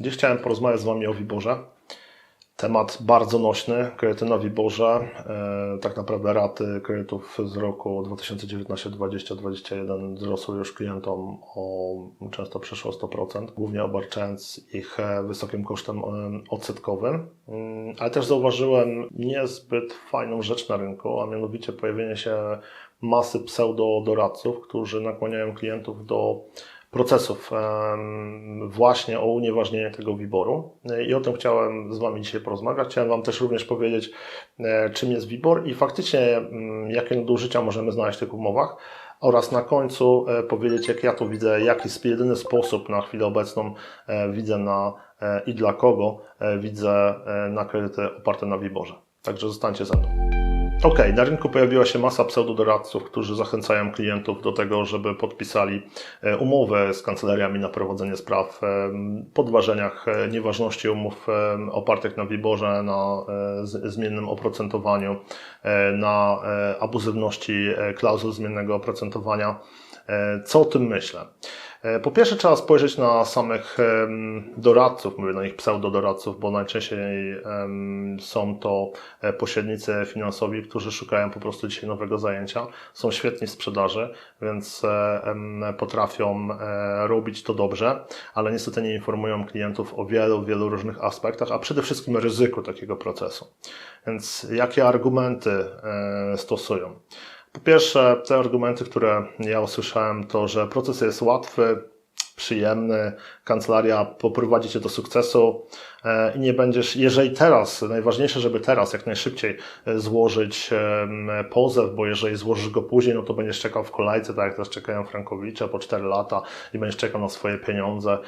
Dziś chciałem porozmawiać z Wami o Wiborze. Temat bardzo nośny, kredyty na Wiborze, tak naprawdę raty kredytów z roku 2019, 2020, 2021 wzrosły już klientom o często przeszło 100%, głównie obarczając ich e, wysokim kosztem e, odsetkowym. Mm, Ale też zauważyłem niezbyt fajną rzecz na rynku, a mianowicie pojawienie się masy pseudodoradców, którzy nakłaniają klientów do procesów właśnie o unieważnienie tego wyboru i o tym chciałem z Wami dzisiaj porozmawiać. Chciałem Wam też również powiedzieć, e, czym jest WIBOR i faktycznie mm, jakie nadużycia możemy znaleźć w tych umowach oraz na końcu e, powiedzieć, jak ja to widzę, jaki jest jedyny sposób na chwilę obecną e, widzę na e, i dla kogo e, widzę e, na kredyty oparte na WIBORze. Także zostańcie ze mną. Ok, na rynku pojawiła się masa pseudodoradców, którzy zachęcają klientów do tego, żeby podpisali e, umowy z kancelariami na prowadzenie spraw, e, podważeniach e, nieważności umów opartych na wiborze, na zmiennym oprocentowaniu, na abuzywności klauzul zmiennego oprocentowania. Co o tym myślę? E, Po pierwsze trzeba spojrzeć na samych doradców, mówię na nich pseudodoradców, bo najczęściej są to e, pośrednicy finansowi, którzy szukają po prostu dzisiaj nowego zajęcia. Są świetni w sprzedaży, więc e, potrafią robić to dobrze, ale niestety nie informują klientów o wielu, wielu różnych aspektach, a przede wszystkim ryzyku takiego procesu. Więc jakie argumenty stosują? Po pierwsze, te argumenty, które ja usłyszałem, to że proces jest łatwy, przyjemny, kancelaria poprowadzi cię do sukcesu e, i nie będziesz, jeżeli teraz, najważniejsze, żeby teraz jak najszybciej e, złożyć pozew, bo jeżeli złożysz go później, no to będziesz czekał w kolejce, tak jak teraz czekają Frankowicze po 4 lata i będziesz czekał na swoje pieniądze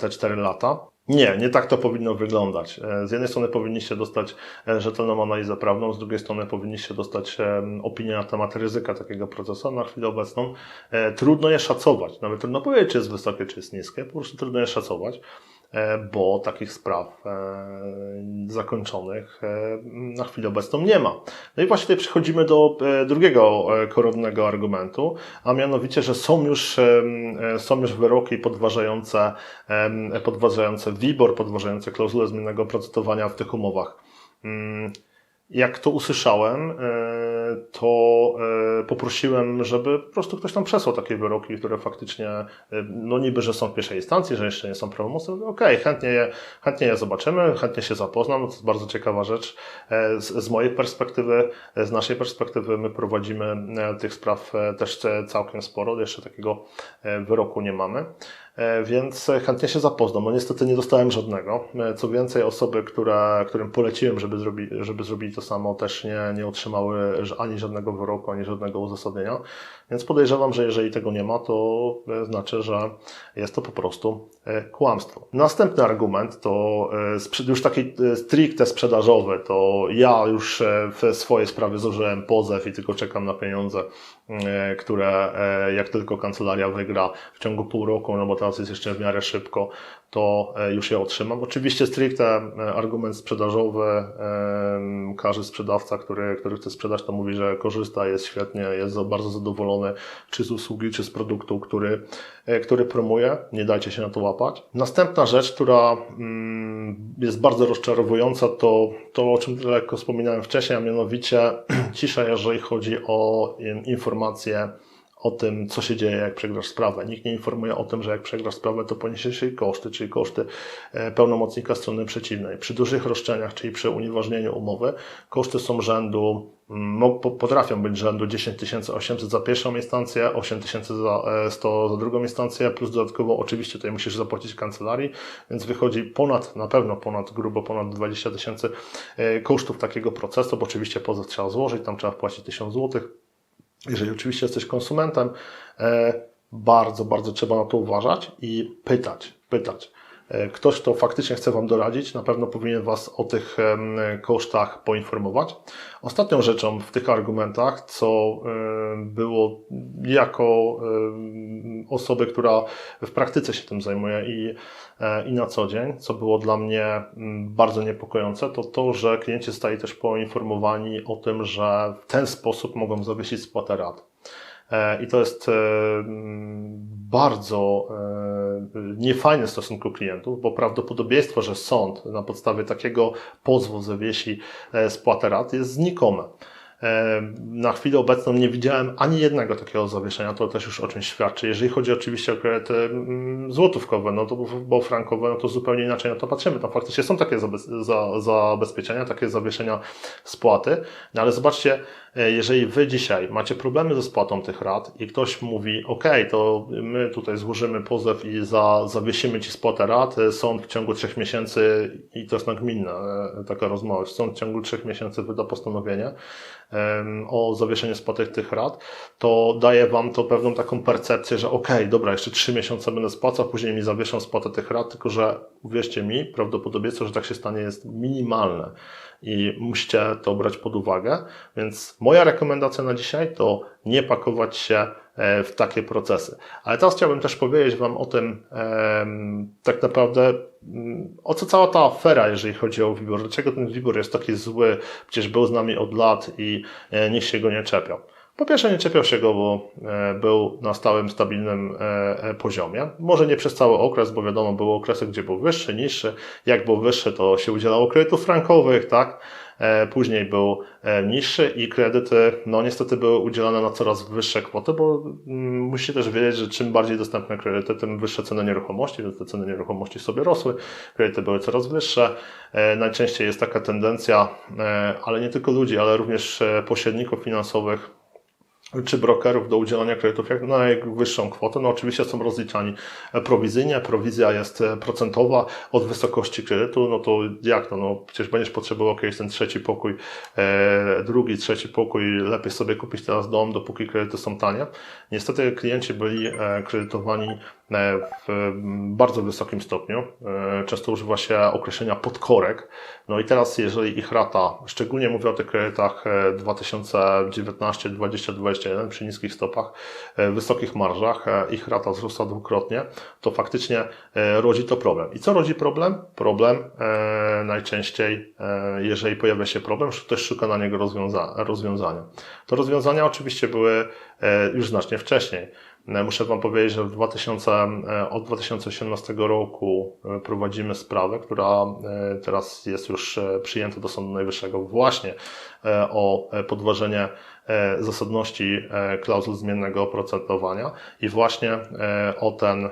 te 4 lata. Nie, nie tak to powinno wyglądać. E, Z jednej strony powinniście dostać e, rzetelną analizę prawną, z drugiej strony powinniście dostać em, opinię na temat ryzyka takiego procesu. Na chwilę obecną e, trudno je szacować. Nawet trudno powiedzieć, czy jest wysokie, czy jest niskie. Po prostu trudno je szacować, e, bo takich spraw e, zakończonych e, na chwilę obecną nie ma. No i właśnie tutaj przechodzimy do e, drugiego e, koronnego argumentu, a mianowicie, że są już, e, są już wyroki podważające, podważające WIBOR, podważające klauzulę zmiennego oprocentowania w tych umowach. Jak to usłyszałem, e, to e, poprosiłem, żeby po prostu ktoś tam przesłał takie wyroki, które faktycznie, e, no niby, że są w pierwszej instancji, że jeszcze nie są prawomocne. Okej, chętnie, je, chętnie je zobaczymy, chętnie się zapoznam. To jest bardzo ciekawa rzecz. Z, z mojej perspektywy, z naszej perspektywy, my prowadzimy tych spraw też całkiem sporo. Jeszcze takiego wyroku nie mamy. E, Więc e, chętnie się zapoznam. No niestety nie dostałem żadnego. E, Co więcej, osoby, które, którym poleciłem, żeby, zrobi, żeby zrobili to samo, też nie, nie otrzymały ani żadnego wyroku, ani żadnego uzasadnienia. Więc podejrzewam, że jeżeli tego nie ma, to znaczy, że jest to po prostu e, kłamstwo. Następny argument to e, już taki e, stricte sprzedażowy, to ja już w swojej sprawie złożyłem pozew i tylko czekam na pieniądze, które jak tylko kancelaria wygra w ciągu pół roku, no bo teraz jest jeszcze w miarę szybko, to e, już je otrzymam. Oczywiście stricte e, argument sprzedażowy, każdy sprzedawca, który, który chce sprzedać, to mówi, że korzysta, jest świetnie, jest bardzo zadowolony czy z usługi, czy z produktu, który, e, który promuje. Nie dajcie się na to łapać. Następna rzecz, która mm, jest bardzo rozczarowująca, to to, o czym lekko wspominałem wcześniej, a mianowicie cisza, jeżeli chodzi o informacje o tym, co się dzieje, jak przegrasz sprawę. Nikt nie informuje o tym, że jak przegrasz sprawę, to poniesiesz jej koszty, czyli koszty e, pełnomocnika strony przeciwnej. Przy dużych roszczeniach, czyli przy unieważnieniu umowy, koszty są rzędu, mm, potrafią być rzędu 10 800 za pierwszą instancję, 8 100 za drugą instancję, plus dodatkowo oczywiście tutaj musisz zapłacić kancelarii, więc wychodzi ponad, na pewno ponad, grubo ponad 20 tysięcy e, kosztów takiego procesu, bo oczywiście pozew trzeba złożyć, tam trzeba wpłacić 1000 złotych. Jeżeli oczywiście jesteś konsumentem, e, bardzo, bardzo trzeba na to uważać i pytać, pytać. E, Ktoś, kto faktycznie chce Wam doradzić, na pewno powinien Was o tych kosztach poinformować. Ostatnią rzeczą w tych argumentach, co było jako osoby, która w praktyce się tym zajmuje i, i na co dzień, co było dla mnie mm, bardzo niepokojące, to to, że klienci zostali też poinformowani o tym, że w ten sposób mogą zawiesić spłatę rat. e, i to jest e, bardzo niefajny w stosunku klientów, bo prawdopodobieństwo, że sąd na podstawie takiego pozwu zawiesi spłatę rat jest znikome. Na chwilę obecną nie widziałem ani jednego takiego zawieszenia, to też już o czymś świadczy. Jeżeli chodzi oczywiście o kredyty mm, złotówkowe, no to, bo frankowe, no to zupełnie inaczej na to patrzymy. Tam faktycznie są takie zabezpieczenia, takie zawieszenia spłaty, no ale zobaczcie, e, jeżeli Wy dzisiaj macie problemy ze spłatą tych rat i ktoś mówi, ok, to my tutaj złożymy pozew i za, zawiesimy Ci spłatę rat, e, sąd w ciągu trzech miesięcy, i to jest nagminna e, taka rozmowa, sąd w ciągu trzech miesięcy wyda postanowienie, o zawieszenie spłatek tych rat, to daje Wam to pewną taką percepcję, że ok, dobra, jeszcze trzy miesiące będę spłacał, później mi zawieszą spłatę tych rat, tylko że uwierzcie mi, prawdopodobieństwo, że tak się stanie jest minimalne i musicie to brać pod uwagę. Więc moja rekomendacja na dzisiaj to nie pakować się e, w takie procesy. Ale teraz chciałbym też powiedzieć Wam o tym, tak naprawdę, mm, o co cała ta afera, jeżeli chodzi o WIBOR. Dlaczego ten WIBOR jest taki zły? Przecież był z nami od lat i e, nikt się go nie czepiał. Po pierwsze nie czepiał się go, bo e, był na stałym, stabilnym poziomie. Może nie przez cały okres, bo wiadomo, były okresy, gdzie był wyższy, niższy. Jak był wyższy, to się udzielało kredytów frankowych, tak? E, później był e, niższy i kredyty, no niestety były udzielane na coraz wyższe kwoty, bo mm, musicie też wiedzieć, że czym bardziej dostępne kredyty, tym wyższe ceny nieruchomości, więc te ceny nieruchomości sobie rosły, kredyty były coraz wyższe. E, najczęściej jest taka tendencja, ale nie tylko ludzi, ale również pośredników finansowych, czy brokerów do udzielania kredytów jak na najwyższą kwotę. No oczywiście są rozliczani prowizyjnie, prowizja jest procentowa od wysokości kredytu, no to jak to, no przecież będziesz potrzebował kiedyś ten trzeci pokój, e, drugi, trzeci pokój, lepiej sobie kupić teraz dom, dopóki kredyty są tanie. Niestety klienci byli e, kredytowani E, w bardzo wysokim stopniu. E, często używa się określenia podkorek. No i teraz, jeżeli ich rata, szczególnie mówię o tych kredytach 2019, 2020, 2021 przy niskich stopach, e, wysokich marżach, ich rata wzrosła dwukrotnie, to faktycznie rodzi to problem. I co rodzi problem? Problem najczęściej, jeżeli pojawia się problem, ktoś szuka na niego rozwiązania. To rozwiązania oczywiście były już znacznie wcześniej. E, muszę Wam powiedzieć, że w 2000, e, od 2018 roku e, prowadzimy sprawę, która teraz jest już przyjęta do Sądu Najwyższego właśnie o podważenie zasadności klauzul zmiennego oprocentowania i właśnie o ten,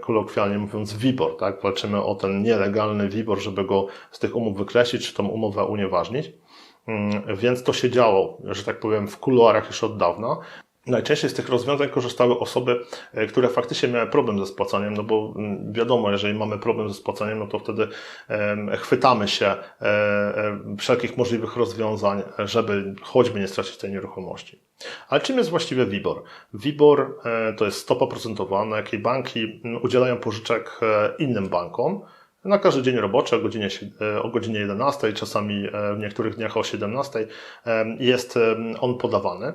kolokwialnie mówiąc, WIBOR, tak? Walczymy o ten nielegalny WIBOR, żeby go z tych umów wykreślić, czy tą umowę unieważnić. Mm, więc to się działo, że tak powiem, w kuluarach już od dawna. Najczęściej z tych rozwiązań korzystały osoby, e, które faktycznie miały problem ze spłacaniem, no bo mm, wiadomo, jeżeli mamy problem ze spłacaniem, no to wtedy chwytamy się e, e, wszelkich możliwych rozwiązań, żeby choćby nie stracić tej nieruchomości. Ale czym jest właściwie WIBOR? WIBOR to jest stopa procentowa, na jakiej banki mm, udzielają pożyczek innym bankom, na każdy dzień roboczy o godzinie, o godzinie 11, czasami w niektórych dniach o 17 jest on podawany.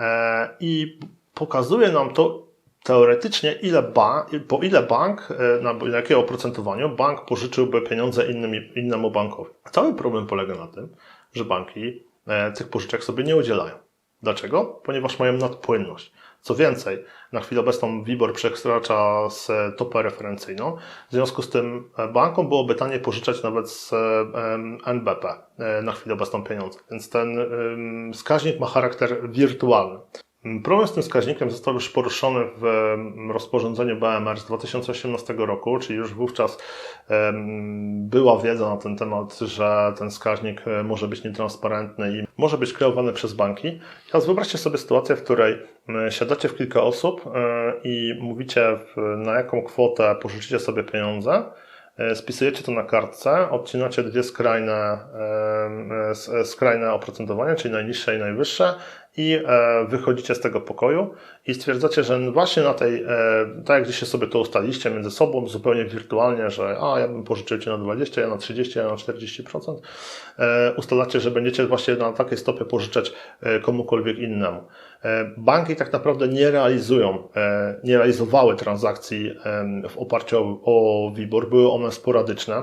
E, i pokazuje nam to teoretycznie, ile bank, po ile bank, e, na jakiego oprocentowaniu bank pożyczyłby pieniądze innym, innemu bankowi. Cały problem polega na tym, że banki e, tych pożyczek sobie nie udzielają. Dlaczego? Ponieważ mają nadpłynność. Co więcej, na chwilę obecną WIBOR przekracza topę referencyjną. W związku z tym bankom byłoby taniej pożyczać nawet z NBP na chwilę obecną pieniądze. Więc ten wskaźnik ma charakter wirtualny. Problem z tym wskaźnikiem został już poruszony w rozporządzeniu BMR z 2018 roku, czyli już wówczas była wiedza na ten temat, że ten wskaźnik e, może być nietransparentny i może być kreowany przez banki. Teraz wyobraźcie sobie sytuację, w której siadacie w kilka osób e, i mówicie na jaką kwotę pożyczycie sobie pieniądze, spisujecie to na kartce, odcinacie dwie skrajne, skrajne oprocentowania, czyli najniższe i najwyższe i e, wychodzicie z tego pokoju i stwierdzacie, że właśnie na tej, e, tak jak gdzieś sobie to ustaliście między sobą, zupełnie wirtualnie, że a ja bym pożyczył Ci na 20, ja na 30, ja na 40%, e, ustalacie, że będziecie właśnie na takiej stopie pożyczać komukolwiek innemu. Banki tak naprawdę nie realizują, nie realizowały transakcji w oparciu o WIBOR, były one sporadyczne.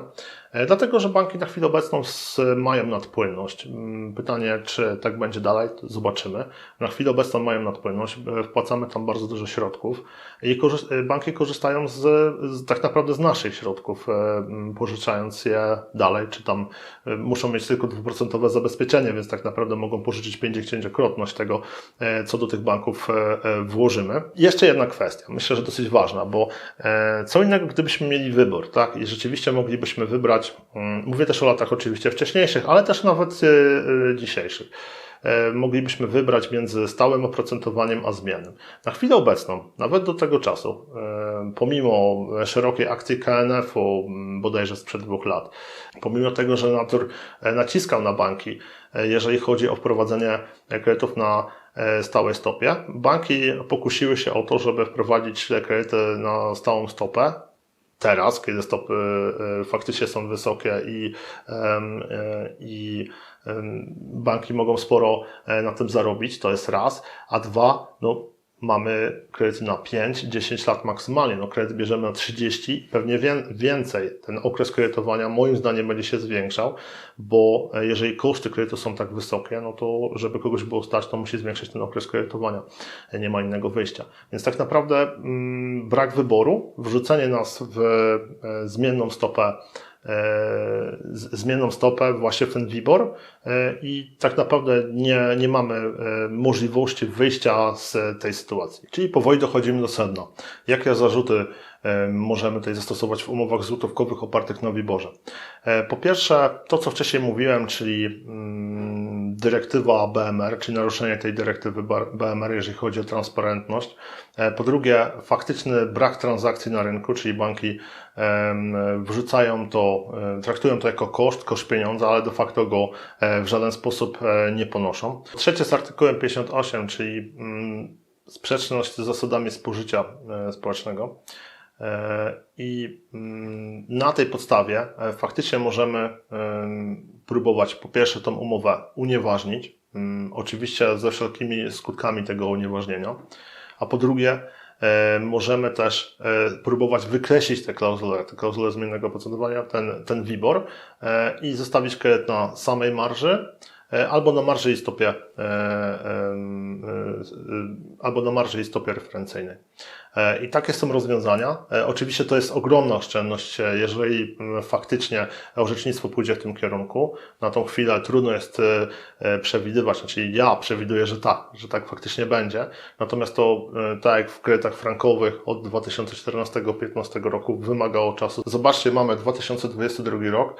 E, Dlatego, że banki na chwilę obecną mają nadpłynność. Mm, Pytanie, czy tak będzie dalej, zobaczymy. Na chwilę obecną mają nadpłynność, e, wpłacamy tam bardzo dużo środków i e, banki korzystają z, z, tak naprawdę z naszych środków, pożyczając je dalej, czy tam muszą mieć tylko dwuprocentowe zabezpieczenie, więc tak naprawdę mogą pożyczyć pięćdziesięciokrotność tego, co do tych banków włożymy. Jeszcze jedna kwestia, myślę, że dosyć ważna, bo co innego, gdybyśmy mieli wybór, tak, i rzeczywiście moglibyśmy wybrać, mm, mówię też o latach oczywiście wcześniejszych, ale też nawet e, e, dzisiejszych e, moglibyśmy wybrać między stałym oprocentowaniem a zmiennym. Na chwilę obecną, nawet do tego czasu, pomimo szerokiej akcji KNF-u, m, bodajże sprzed dwóch lat, pomimo tego, że e, naciskał na banki, jeżeli chodzi o wprowadzenie kredytów na stałej stopie, banki pokusiły się o to, żeby wprowadzić kredyty na stałą stopę, teraz, kiedy stopy e, faktycznie są wysokie i, e, i banki mogą sporo e, na tym zarobić, to jest raz, a dwa, no mamy kredyty na 5, 10 lat maksymalnie, no kredyt bierzemy na 30 i pewnie wię- więcej. Ten okres kredytowania moim zdaniem będzie się zwiększał, bo e, jeżeli koszty kredytu są tak wysokie, no to żeby kogoś było stać, to musi zwiększyć ten okres kredytowania. E, Nie ma innego wyjścia. Więc tak naprawdę mm, brak wyboru, wrzucenie nas w e, zmienną stopę zmienną stopę właśnie w ten WIBOR e, i tak naprawdę nie, nie mamy e, możliwości wyjścia z tej sytuacji. Czyli powoli dochodzimy do sedna. Jakie zarzuty możemy tutaj zastosować w umowach złotówkowych opartych na WIBORze? E, Po pierwsze, to co wcześniej mówiłem, czyli mm, dyrektywa BMR, czyli naruszenie tej dyrektywy BMR, jeżeli chodzi o transparentność. E, Po drugie, faktyczny brak transakcji na rynku, czyli banki wrzucają to, e, traktują to jako koszt, koszt pieniądza, ale de facto go e, w żaden sposób e, nie ponoszą. Trzecie z artykułem 58, czyli mm, sprzeczność z zasadami spożycia e, społecznego. E, I mm, na tej podstawie e, faktycznie możemy em, próbować po pierwsze tą umowę unieważnić, mm, oczywiście ze wszelkimi skutkami tego unieważnienia, a po drugie e, możemy też próbować wykreślić te klauzule, te klauzule zmiennego oprocentowania, ten, ten WIBOR i zostawić kredyt na samej marży albo na marży i stopie albo na marży i stopie referencyjnej. E, I takie są rozwiązania. E, Oczywiście to jest ogromna oszczędność, e, jeżeli faktycznie orzecznictwo pójdzie w tym kierunku. Na tą chwilę trudno jest przewidywać, znaczy ja przewiduję, że tak, że tak faktycznie będzie. Natomiast to, tak jak w kredytach frankowych od 2014-2015 roku wymagało czasu. Zobaczcie, mamy 2022 rok,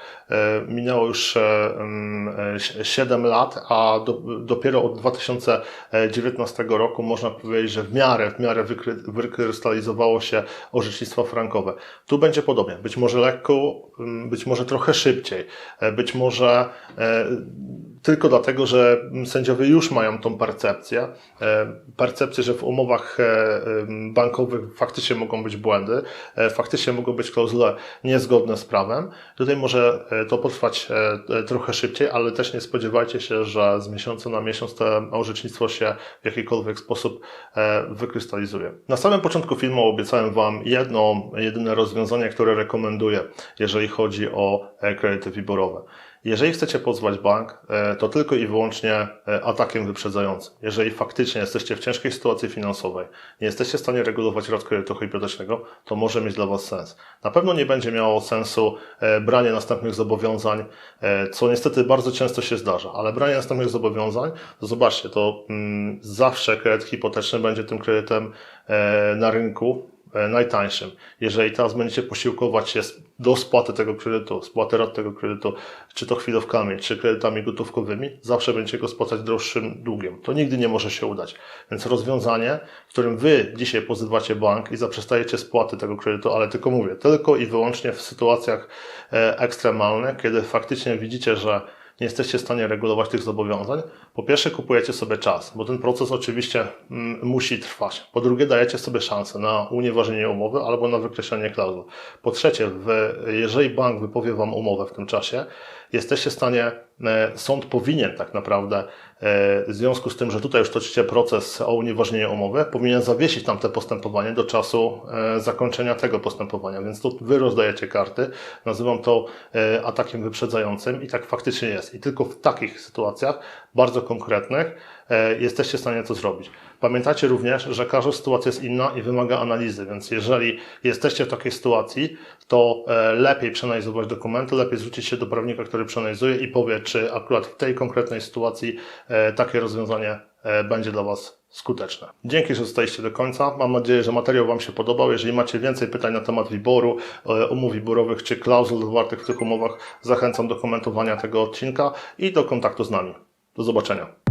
minęło już e, mm, e, 7 lat, a do, dopiero od 2019 roku można powiedzieć, że w miarę, w miarę wykry, wykrystalizowało się orzecznictwo frankowe. Tu będzie podobnie. Być może lekko, mm, być może trochę szybciej, e, być może e, tylko dlatego, że sędziowie już mają tą percepcję, e, percepcję, że w umowach e, em, bankowych faktycznie mogą być błędy, e, faktycznie mogą być klauzule niezgodne z prawem. Tutaj może e, to potrwać e, e, trochę szybciej, ale też nie spodziewajcie się, że z miesiąca na miesiąc to orzecznictwo się w jakikolwiek sposób e, wykrystalizuje. Na samym początku filmu obiecałem Wam jedno, jedyne rozwiązanie, które rekomenduję, jeżeli chodzi o e, kredyty wyborowe. Jeżeli chcecie pozwać bank, e, to tylko i wyłącznie e, atakiem wyprzedzającym. Jeżeli faktycznie jesteście w ciężkiej sytuacji finansowej, nie jesteście w stanie regulować rat kredytu hipotecznego, to może mieć dla Was sens. Na pewno nie będzie miało sensu e, branie następnych zobowiązań, co niestety bardzo często się zdarza, ale branie następnych zobowiązań, to zobaczcie, to mm, zawsze kredyt hipoteczny będzie tym kredytem na rynku, najtańszym. Jeżeli teraz będziecie posiłkować się do spłaty tego kredytu, spłaty rat tego kredytu, czy to chwilówkami, czy kredytami gotówkowymi, zawsze będziecie go spłacać droższym długiem. To nigdy nie może się udać. Więc rozwiązanie, w którym wy dzisiaj pozywacie bank i zaprzestajecie spłaty tego kredytu, ale tylko mówię, tylko i wyłącznie w sytuacjach e, ekstremalnych, kiedy faktycznie widzicie, że nie jesteście w stanie regulować tych zobowiązań, po pierwsze kupujecie sobie czas, bo ten proces oczywiście mm, musi trwać. Po drugie dajecie sobie szansę na unieważnienie umowy albo na wykreślenie klauzul. Po trzecie, jeżeli bank wypowie Wam umowę w tym czasie, jesteście w stanie sąd powinien tak naprawdę, e, w związku z tym, że tutaj już toczycie proces o unieważnienie umowy, powinien zawiesić tam te postępowanie do czasu e, zakończenia tego postępowania. Więc tu wy rozdajecie karty. Nazywam to e, atakiem wyprzedzającym i tak faktycznie jest. I tylko w takich sytuacjach, bardzo konkretnych, e, jesteście w stanie to zrobić. Pamiętajcie również, że każda sytuacja jest inna i wymaga analizy, więc jeżeli jesteście w takiej sytuacji, to e, lepiej przeanalizować dokumenty, lepiej zwrócić się do prawnika, który przeanalizuje i powie, czy akurat w tej konkretnej sytuacji e, takie rozwiązanie e, będzie dla Was skuteczne. Dzięki, że zostaliście do końca. Mam nadzieję, że materiał Wam się podobał. Jeżeli macie więcej pytań na temat wyboru, e, umów wyborowych czy klauzul zawartych w tych umowach, zachęcam do komentowania tego odcinka i do kontaktu z nami. Do zobaczenia.